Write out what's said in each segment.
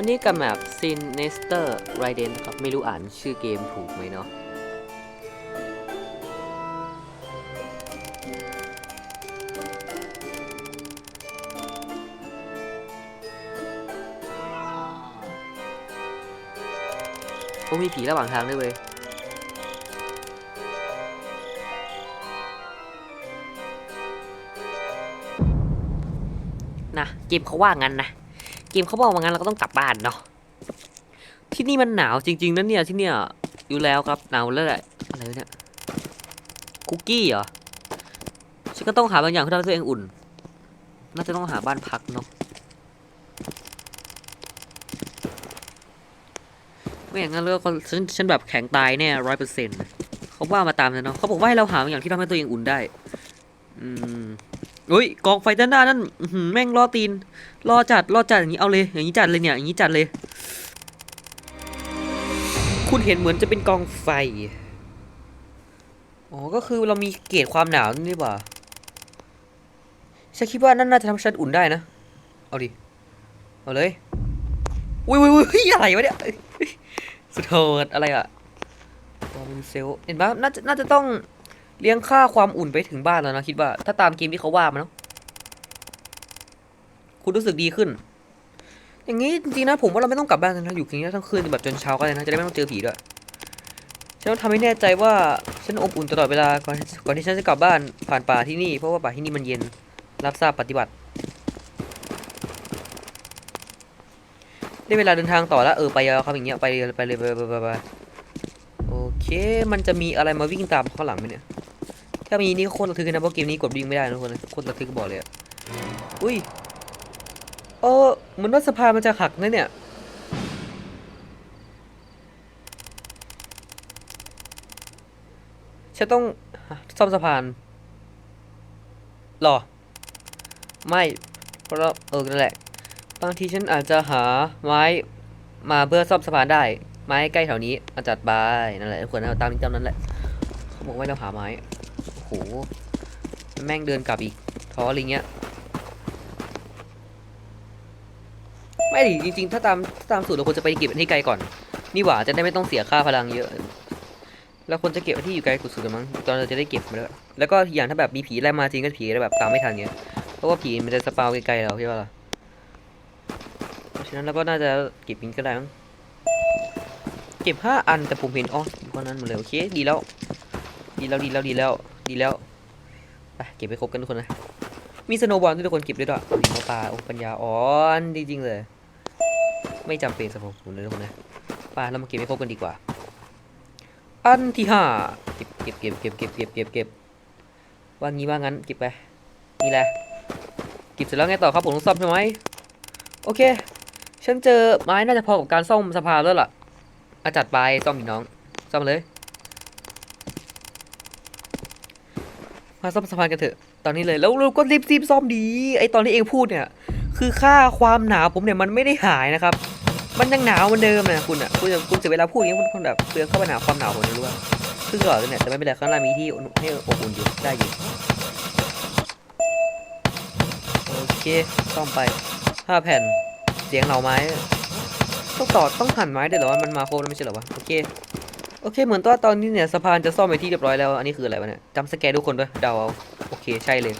วันนี้กับแมปซินเนสเตอร์ไรเดนครับ ไม่รู้อ่านชื่อเกมถูกไหมเนาะโอ้มีผีระหว่างทางด้วยเว้ยนะเกมเขาว่างั้นนะ เกมเขาบอกว่างั้นเราก็ต้องกลับบ้านเนาะที่นี่มันหนาวจริง ๆนะเนี่ยที่เนี่ยอยู่แล้วครับหนาวแล้วแหละอะไรเนี่ยคุกกี้เหรอฉันก็ต้องหาบางอย่างเพื่อทำให้ตัวเองอุ่น น่าจะต้องหาบ้านพักเนาะไม่อย่างนั้นเลยก็ฉันฉันแบบแข็งตายแน่ร้อยเปอร์เซ็นต์เขาว่ามาตามนั้นเนาะเขาบอกว่าให้เราหาบางอย่างที่ทำให้ตัวเองอุ่นได้ อืม อุ้ยกองไฟด้านหน้านั่นแม่งล่อตีนรอจัดรอจัดอย่างนี้เอาเลย อย่างนี้จัดเลยเนี่ยอย่างนี้จัดเลย คุณเห็นเหมือนจะเป็นกองไฟอ๋อก็คือเรามีเกจความหนาวนี่หว่าฉันคิดว่านั่นน่าจะทำให้ฉันอุ่นได้นะ เอาดิ เอาเลย อุ้ยอุ้ยอุ้ยอะไรวะเนี่ยสุดโหดอะไรอะบอมเซลเห็นปะน่าจะน่าจะต้อง เลี้ยงค่าความอุ่นไปถึงบ้านแล้วนะคิดว่า ถ้าตามเกมที่เขาว่ามาเนาะคุณรู้สึกดีขึ้น อย่างนี้จริงๆนะผมว่าเราไม่ต้องกลับบ้านกันนะอยู่อย่างนี้ทั้งคืนแบบจนเช้าก็ได้นะจะได้ไม่ต้องเจอผีด้วยฉันต้องทำให้แน่ใจว่าฉันอบอุ่นตลอดเวลาก่อนก่อนที่ฉันจะกลับบ้านผ่านป่าที่นี่เพราะว่าป่าที่นี่มันเย็นรับทราบปฏิบัติ ได้เวลาเดินทางต่อแล้วเออไปแล้วครับอย่างเงี้ยไปเลยไปเลยไปไปไปไป โอเค มันจะมีอะไรมาวิ่งตามข้างหลังไหมเนี่ย ถ้ามีนี่โคตรระทึกนะเพราะเกมนี้กดวิ่งไม่ได้นะทุกคนโคตรระทึกบอกเลยอะอุ้ยเออเหมือนว่าสะพานมันจะหักนะเนี่ยฉันต้องซ่อมสะพานหรอ ไม่ เพราะเราเออนั่นแหละ บางทีฉันอาจจะหาไม้มาเพื่อซ่อมสะพานได้ ไม้ใกล้แถวนี้เอาจัดไปนั่นแหละทุกคนเอาตามนี้ตานั้นแหละเขาบอกว่าให้เราหาไม้โอ้โหแม่งเดินกลับอีกท้ออะไรเงี้ยไม่ดิจริงๆ ถ้าตามถ้าตามสูตรเราควรจะไปเก็บที่ไกลก่อน นี่หว่าจะได้ไม่ต้องเสียค่าพลังเยอะแล้วควรจะเก็บที่อยู่ไกลสุดๆมั้งตอนเราจะได้เก็บมาแล้วแล้วก็อย่างถ้าแบบมีผีไล่มาจริงก็ผีแล้วแบบตามไม่ทันเงี้ยเพราะว่าผีมันจะสปาวไกลๆเราใช่ปะล่ะเพราะฉะนั้นเราก็น่าจะเก็บมินก็ได้มั้ง เก็บห้าอันแต่ผมเห็นอ๋ออยู่ก้อนนั้นหมดเลยโอเคดีแล้ว ดีแล้วดีแล้วดีแล้วดีแล้วไปเก็บไปครบกันทุกคนนะ มีสโนบอลที่ทุกคนเก็บด้วยด้วยดีเขาปลาโอ้ปัญญาอ่อนจริงๆเลย ไม่จำเป็นสำหรับผมเลยทุกคนนะไปเรามาเก็บให้ครบกันดีกว่า อันที่ห้าเก็บเก็บเก็บเก็บเก็บเก็บเก็บเก็บว่างี้ว่างั้นเก็บไปนี่แหละเก็บเสร็จแล้วไงต่อครับผมต้องซ่อมใช่ไหมโอเค ฉันเจอไม้น่าจะพอกับการซ่อมสะพานแล้วล่ะ อาจัดไปซ่อมอีกน้องซ่อมเลย มาซ่อมสะพานกันเถอะ ตอนนี้เลยแล้วเราก็รีบรีบซ่อมดี ไอตอนที่เองพูดเนี่ย คือค่าความหนาวผมเนี่ยมันไม่ได้หายนะครับ มันยังหนาวเหมือนเดิมนะคุณอะคุณจะคุณเสียเวลาพูดอย่างนี้คุณคุณแบบเปลืองเข้าไปหนาวความหนาวผมนะรู้ป่ะซึ่งตลอดเนี่ยแต่ไม่เป็นไรข้างล่างมีที่ให้อบอุ่นอยู่ได้อยู่โอเคซ่อมไปห้าแผ่นเสียงเหนาไม้ ต้องต่อต้องหั่นไม้ด้วยเหรอวะมันมาโครบแล้วไม่ใช่เหรอวะโอเคโอเค เหมือนตัวตอนนี้เนี่ยสะพานจะซ่อมไปที่เรียบร้อยแล้วอันนี้คืออะไรวะเนี่ยจำสแกนทุกคนด้วยเดาเอาโอเคใช่เลย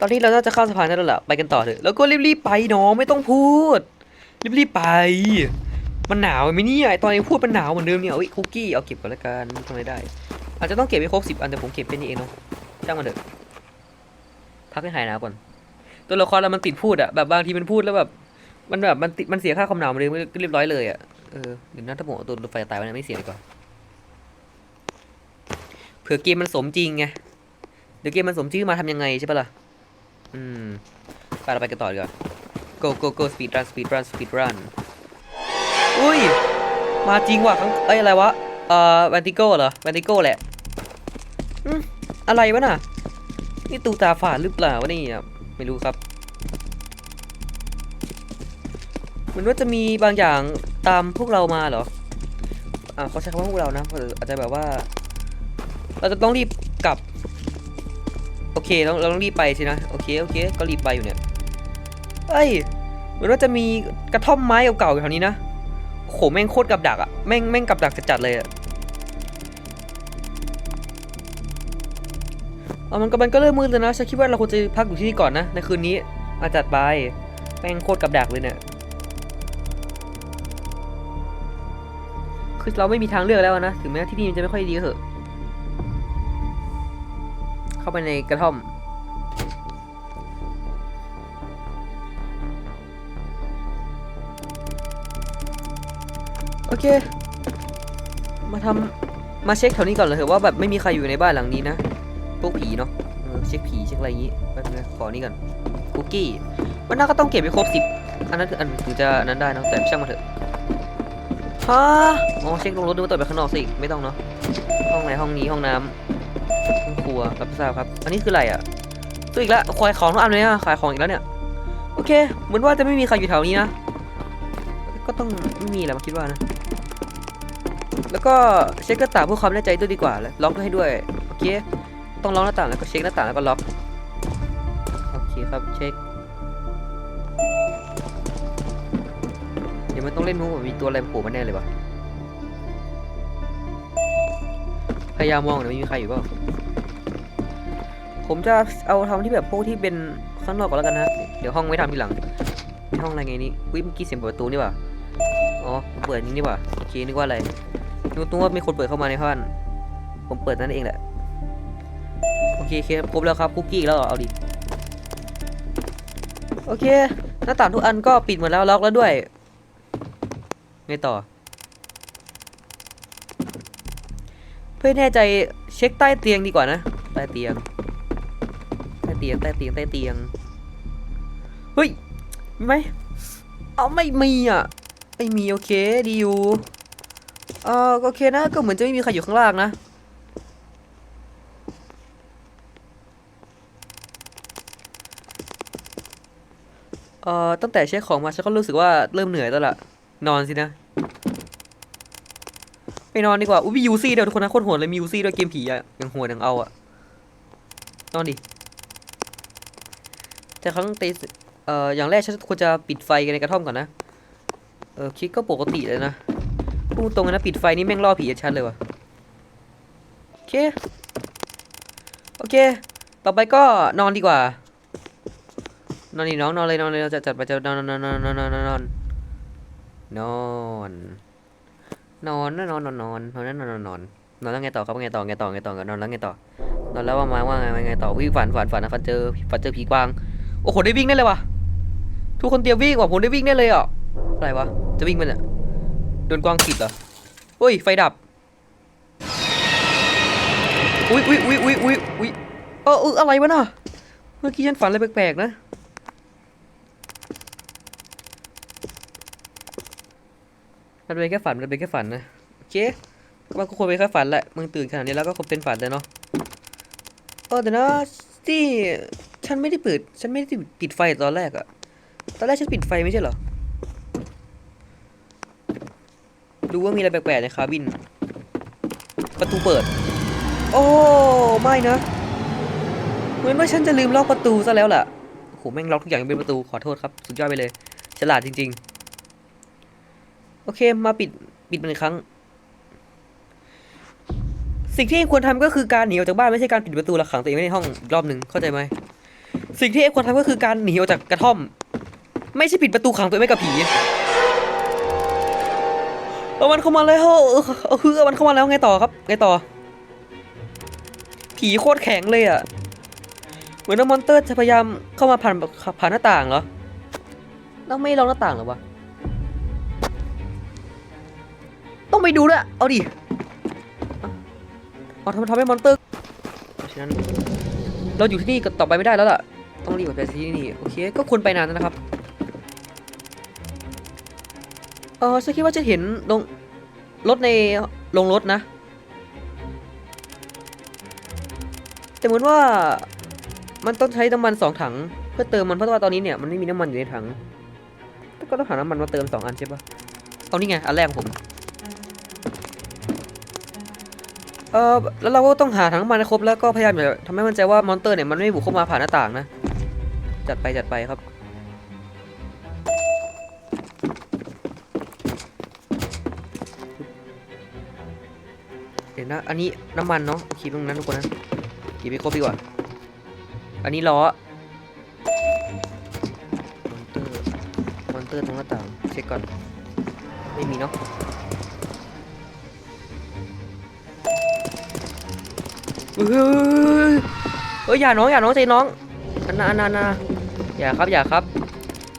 ตอนนี้เราน่าจะเข้าสะพานได้แล้วล่ะไปกันต่อเถอะแล้วก็รีบๆไปน้องไม่ต้องพูดรีบๆไป มันหนาวไหมเนี่ยไอตอนนี้พูดมันหนาวเหมือนเดิมเนี่ยอุ้ยคุกกี้เอาเก็บก่อนละกันทำไรได้ อาจจะต้องเก็บให้ครบสิบอันแต่ผมเก็บไปนี่เองเนาะช่างมันเถอะพักให้หายหนาวก่อนตัวละครเรามันติดพูดอะแบบบางทีมันพูดแล้วแบบ มันแบบมันติดมันเสียค่าความหนาวมาเลยกเรียบร้อยเลยอะเออเดี๋ยวนถ้าผมเอาตัวรถไฟตายไว้เนี่ยไม่เสียดีกว่าเผื่อเกมมันสมจริงไงเดี๋ยวเกมมันสมจริงมาทำยังไงใช่ปะล่ะอืมไปเราไปกันต่อดีกว่า go go go speed run speed run speed run อุ้ย มาจริงว่ะครั้งเอ้ยอะไรวะ เอ่อแวนติโก้เหรอแวนติโก้แหละอืมอะไรวะน่ะ นี่ตูตาฝาดหรือเปล่าวะนี่อะไม่รู้ครับ มือนว่าจะมีบางอย่างตามพวกเรามาเหรอ อ่าเขาใช้คำว่าพวกเรานะอาจจะแบบว่า เราจะต้องรีบกลับ โอเคเราเราต้องรีบไปสินะ โอเค โอเค ก็รีบไปอยู่เนี่ยเอ้ยมือนว่าจะมีกระท่อมไม้เก่าๆอยู่แถวนี้นะโอ้โหแม่งโคตรกับดักอะแม่งแม่งกับดักจัดๆเลยอะเอามันก็มันก็เริ่มมืดแล้วนะฉันคิดว่าเราควรจะพักอยู่ที่นี่ก่อนนะในคืนนี้มาจัดไปแม่งโคตรกับดักเลยเนี่ย คือเราไม่มีทางเลือกแล้วนะ ถึงแม้ที่นี่มันจะไม่ค่อยดีก็เถอะ เข้าไปในกระท่อม โอเค มาทำมาเช็คแถวนี้ก่อนเลยเถอะว่าแบบไม่มีใครอยู่ในบ้านหลังนี้นะ พวกผีเนาะเเช็คผีเช็คอะไรอย่างงี้แป๊บนึงขอนี่ก่อนคุกกี้มันน่าก็ต้องเก็บไปครบสิบอันนั้นคืออันถึงจะอันนั้นได้นะแต่ช่างมาเถอะ ฮะอ๋อเช็คลงรถดูว่าต่อไปข้างนอกสิไม่ต้องเนาะห้องไหนห้องนี้ห้องน้ำห้องครัวรับทราบครับ อันนี้คืออะไรอะซื้ออีกแล้วขายของทุกอันเลยอะขายของอีกแล้วเนี่ยโอเค เหมือนว่าจะไม่มีใครอยู่แถวนี้นะก็ต้องไม่มีแหละมาคิดว่านะ แล้วก็เช็คหน้าต่างเพื่อความแน่ใจด้วยดีกว่าแล้วล็อกให้ด้วยโอเคต้องล็อกหน้าต่างแล้วก็เช็คหน้าต่างแล้วก็ล็อกโอเคครับเช็ค ดี๋ยวมันต้องเล่นมุกแบบมีตัวอะไรโผล่มาแน่เลยวะพยายามมองหน่อยไม่มีใครอยู่เปล่าผมจะเอาทำที่แบบพวกที่เป็นข้างนอกก่อนแล้วกันนะ เดี๋ยวห้องไว้ทำทีหลังมีห้องอะไรไงนี่อุ้ยเมื่อกี้เสียงเปิดประตูนี่หว่าอ๋อเปิดนี่นี่หว่าโอเคนึกว่าอะไรนึกว่ามีคนเปิดเข้ามาในบ้าน ผมเปิดนั่นเองแหละ โอเคโอเคครบแล้วครับคุกกี้แล้วเอเอาดิ โอเค หน้าต่างทุกอันก็ปิดหมดแล้วล็อกแล้วด้วย ไงต่อ เพื่อแน่ใจเช็คใต้เตียงดีกว่านะ ใต้เตียง ใต้เตียง ใต้เตียง ใต้เตียง เฮ้ย มีไหมเอาไม่มีอะ ไม่มีโอเคดีอยู่ เออโอเคนะ ก็เหมือนจะไม่มีใครอยู่ข้างล่างนะเอ่อตั้งแต่เช็คของมาฉันก็รู้สึกว่าเริ่มเหนื่อยแล้วล่ะ นอนสินะ ไปนอนดีกว่า อุ้ยมียูซี่เดียวทุกคนนะโคตรโหดเลยมียูซี่ด้วยเกมผีอะยังโหดยังเอาอะนอนดิแต่ครั้งตีเอ่ออย่างแรกฉันควรจะปิดไฟกันในกระท่อมก่อนนะ เออคิดก็ปกติเลยนะพูดตรงนะปิดไฟนี่แม่งล่อผีชัดเลยว่ะโอเคโอเค ต่อไปก็นอนดีกว่า นอนดิน้องนอนเลยนอนเลยเราจะจัดไปจะนอนนอนนอนนอนนอนนอนนอน นอนนอนนอนนอนนอนนอนนอนนอนนอนแล้วไงต่อครับไงต่อไงต่อไงต่อนอนแล้วไงต่อนอนแล้วว่ามาว่าไงไงต่อวิ่งฝันฝันฝันนะฝันเจอฝันเจอผีกวางโอ้โหได้วิ่งได้เลยวะทุกคนเตรียมวิ่งว่ะผมได้วิ่งได้เลยอะอะไรวะจะวิ่งมันอะโดนกวางขีดเหรออุ้ยไฟดับอุ้ยอุ้ยอุ้ยอุ้ยอุ้ยอุ้ยเออเอออะไรวะน่ะเมื่อกี้ฉันฝันอะไรแปลกๆนะ มันเป็นแค่ฝันมันเป็นแค่ฝันนะโอเคมันก็ควรเป็นแค่ฝันแหละมึงตื่นขนาดนี้แล้วก็คงเป็นฝันเลยเนาะเออแต่นะที่ฉันไม่ได้เปิด ฉันไม่ได้ปิดไฟตอนแรกอะตอนแรกฉันปิดไฟไม่ใช่เหรอดูว่ามีอะไรแปลกๆในคาบิน ประตูเปิด โอ้ไม่นะเหมือนว่าฉันจะลืมล็อกประตูซะแล้วล่ะโอ้โหแม่งล็อกทุกอย่างเป็นประตูขอโทษครับ สุดยอดไปเลย ฉลาดจริง ๆ โอเค มาปิดปิดมันอีกครั้ง สิ่งที่เองควรทำก็คือการหนีออกจากบ้านไม่ใช่การปิดประตูและขังตัวเองไว้ในห้องรอบหนึ่งเข้าใจไหมสิ่งที่เองควรทำก็คือการหนีออกจากกระท่อม ไม่ใช่ปิดประตูขังตัวเองไว้กับผีเอามันเข้ามาแล้วเออเออคือเอามันเข้ามาแล้วไงต่อครับไงต่อ ผีโคตรแข็งเลยอะเหมือนว่ามอนเตอร์จะพยายามเข้ามาผ่านผ่านหน้าต่างเหรอ ต้องไม่ลองหน้าต่างหรอวะ ต้องไปดูด้วย เอาดิเอาทำทำให้มอนเตอร์เพราะฉะนั้น เราอยู่ที่นี่ต่อไปไม่ได้แล้วล่ะ ต้องรีบไปที่นี่ โอเค ก็ควรไปนานแล้วนะครับ เออฉันคิดว่าจะเห็นลงรถในลงรถนะ แต่เหมือนว่ามันต้องใช้น้ำมันสองถัง เพื่อเติมมันเพราะว่าตอนนี้เนี่ยมันไม่มีน้ำมันอยู่ในถัง ก็ต้องหาน้ำมันมาเติมสองอันใช่ปะเอานี่ไง อันแรกของผม เออแล้วเราก็ต้องหาทั้งมันครบแล้วก็พยายามอย่าทำให้มั่นใจว่ามอนเตอร์เนี่ยมันไม่บุกเข้ามาผ่านหน้าต่างนะ จัดไปจัดไปครับ เดี๋ยวนะ อันนี้น้ำมันเนาะขีบตรงนั้นทุกคนนะขีบไปครบดีกว่า อันนี้ล้อ มอนเตอร์ มอนเตอร์ตรงหน้าต่าง เช็คก่อน ไม่มีเนาะ เฮ้ยเฮ้ยอย่าน้องอย่าน้องใจน้องอันนาอันนานาอย่าครับอย่าครับ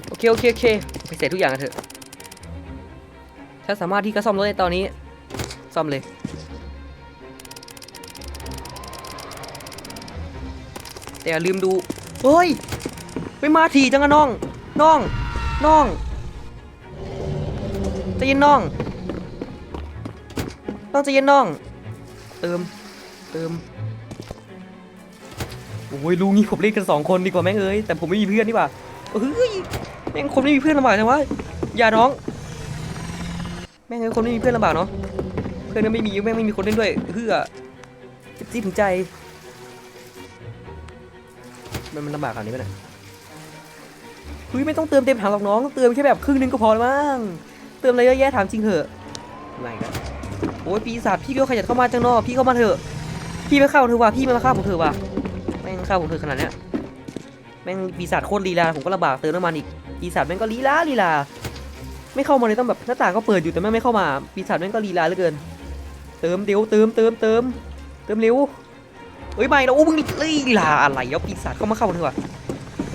โอเคโอเคโอเคไปเสร็จทุกอย่างกันเถอะถ้าสามารถที่จะซ่อมรถในตอนนี้ซ่อมเลยแต่อย่าลืมดูเฮ้ยไม่มาทีจังอะน้องน้องน้องใจะเย็นน้องน้องใจะเย็นน้อง เติมเติม โอ้ยลุงนี่ผมเล่นกันสองคนดีกว่าแม่งเอ้ยแต่ผมไม่มีเพื่อนนี่ว่าเฮ้ยแม่งคนไม่มีเพื่อนลำบากจังวะอย่าน้อง แม่งเอ้ยคนไม่มีเพื่อนลำบากเนาะเพื่อนก็ไม่มีแม่งไม่มีคนเล่นด้วยเฮือเจ็บจี๊ดถึงใจมันมันลำบากขนาดนี้ไหมเนี่ยเฮ้ยไม่ต้องเติมเต็มถังหรอกน้องเติมแค่แบบครึ่งนึงก็พอแล้วมั้งเติมอะไรเยอะแยะถามจริงเถอะอะไม่กันโอ้ยปีศาจพี่ก็ขยันเข้ามาจังเนอะพี่เข้ามาเถอะพี่ไม่เข้าเถอะว่ะพี่ไม่มาเข้าผมเถอะว่ะ ข้าผมเถอะขนาดเนี้ยแม่งปีศาจโคตรลีลาผมก็ลำบากเติมน้ำมันอีกปีศาจแม่งก็ลีลาลีลา ไม่เข้ามาเลยต้องแบบหน้าต่างก็เปิดอยู่แต่แม่งไม่เข้ามาปีศาจแม่งก็ลีลาเหลือเกิน เติมเดี๋ยวเติมเติมเติมเติมเร็วเฮ้ยไม่แล้วโอ้มึงลีลาอะไรแล้วปีศาจเข้ามาเข้าเถอะ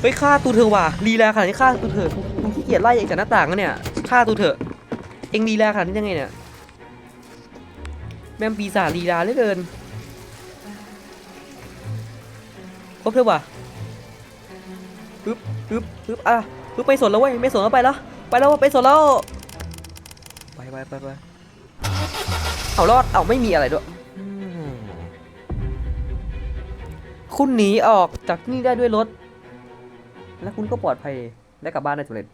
เฮ้ยฆ่าตูเธอว่ะลีลาขนาดนี้ฆ่าตูเธอมึงขี้เกียจไล่เองจากหน้าต่างแล้วเนี่ยฆ่าตูเธอเอ็งลีลาขนาดนี้ยังไงเนี่ยแม่งปีศาจลีลาเหลือเกิน บเถอว่ะปึ๊บปึ๊บปึ๊บอะปึ๊บไปสนแล้วเว้ยไม่สนแล้วไปแล้วไปแล้วไปสนแล้วไปไปไปไปเอารอดเอาไม่มีอะไรด้วยคุณหนีออกจากนี่ได้ด้วยรถ และคุณก็ปลอดภัยได้กลับบ้านได้สำเร็จ